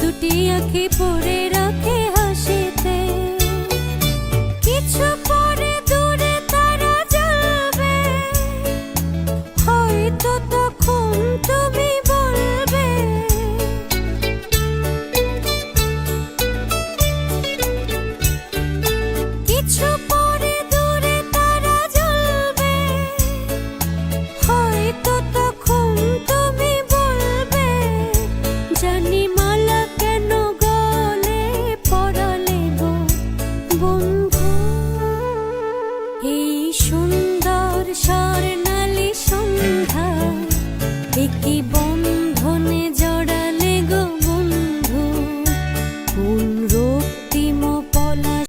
দুটি সুন্দর